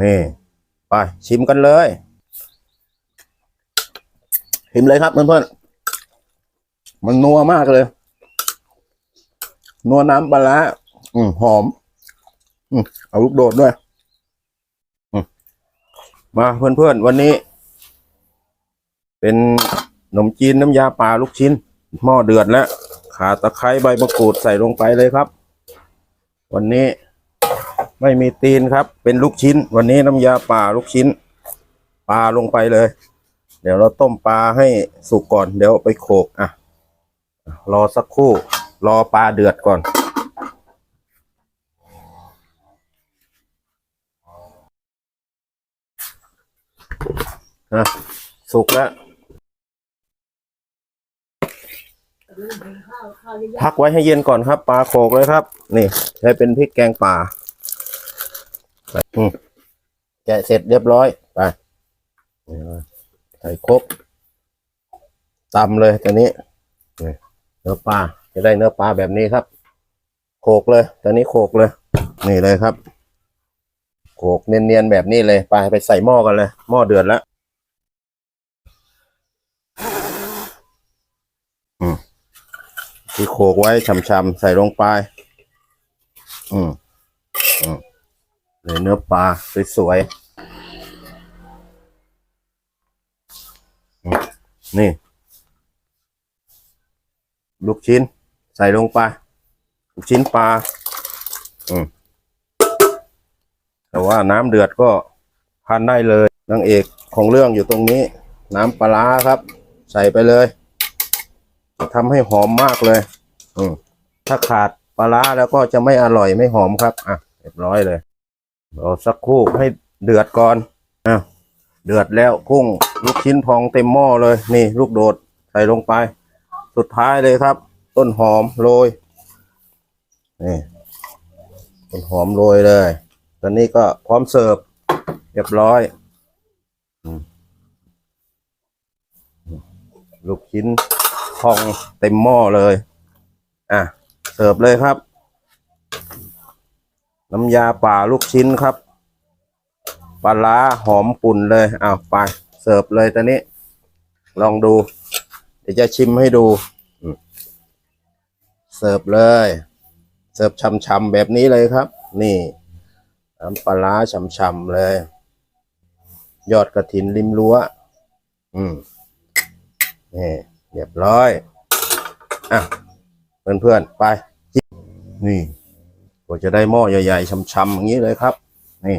นี่ไปชิมกันเลย ชิมเลยครับเพื่อนๆมันนัวมากเลย นัวน้ำปลาอืมหอม อืมเอาลูกโดดด้วยอืมมาเพื่อนๆวันนี้ เป็นขนมจีนน้ำยาปลาลูกชิ้น หม้อเดือดแล้วขาตะไคร้ใบมะกรูดใส่ลงไปเลยครับ วันนี้ ไม่มีตีนครับ เป็นลูกชิ้น วันนี้น้ำยาปลาลูกชิ้น ปลาลงไปเลย เดี๋ยวเราต้มปลาให้สุกก่อน เดี๋ยวไปโขกอะ รอสักครู่ รอปลาเดือดก่อน นะสุกแล้วพักไว้ให้เย็นก่อนครับ ปลาโขกเลยครับ นี่ใช้เป็นพริกแกงป่า แกะเสร็จเรียบร้อยไปนี่มาใส่ครกตำเลยตอนนี้นี่เนื้อปลาจะได้เนื้อปลาแบบนี้ครับโขลกเลย ตอนนี้โขลกเลย นี่เลยครับโขลกเนียนๆแบบนี้เลยไปไปใส่หม้อกันเลยหม้อเดือดแล้วที่โขกไว้ช่ำๆใส่ลงไป อืมอืม เลยเนื้อปลาสวยๆ นี่ ลูกชิ้น ใส่ลงไป ลูกชิ้นปลา อืมแต่ว่าน้ำเดือดก็ทานได้เลยนางเอกของเรื่องอยู่ตรงนี้ น้ำปลาครับ ใส่ไปเลยทำให้หอมมากเลย อืมถ้าขาดปลาแล้วก็จะไม่อร่อยไม่หอมครับ อะเรียบร้อยเลย รอสักครู่ให้เดือดก่อนอะเดือดแล้วกุ้งลูกชิ้นพองเต็มหม้อเลย นี่ ลูกโดดใส่ลงไป สุดท้ายเลยครับ ต้นหอมโรยนี่ต้นหอมโรยเลย ตอนนี้ก็พร้อมเสิร์ฟเรียบร้อยลูกชิ้นพองเต็มหม้อเลย อะ เสิร์ฟเลยครับ น้ำยาป่าลูกชิ้นครับปลาร้าหอมปุ่นเลยอ้าวไปเสิร์ฟเลยตอนนี้ ลองดู เดี๋ยวจะชิมให้ดู เสิร์ฟเลย เสิร์ฟช่ำๆแบบนี้เลยครับ นี่น้ำปลาร้าช่ำๆเลย ยอดกระถินริมรั้ว อืมนี่เรียบร้อย อะ เพื่อนๆ ไป นี่ ก็จะได้หม้อใหญ่ๆช้ำๆอย่างนี้เลยครับ นี่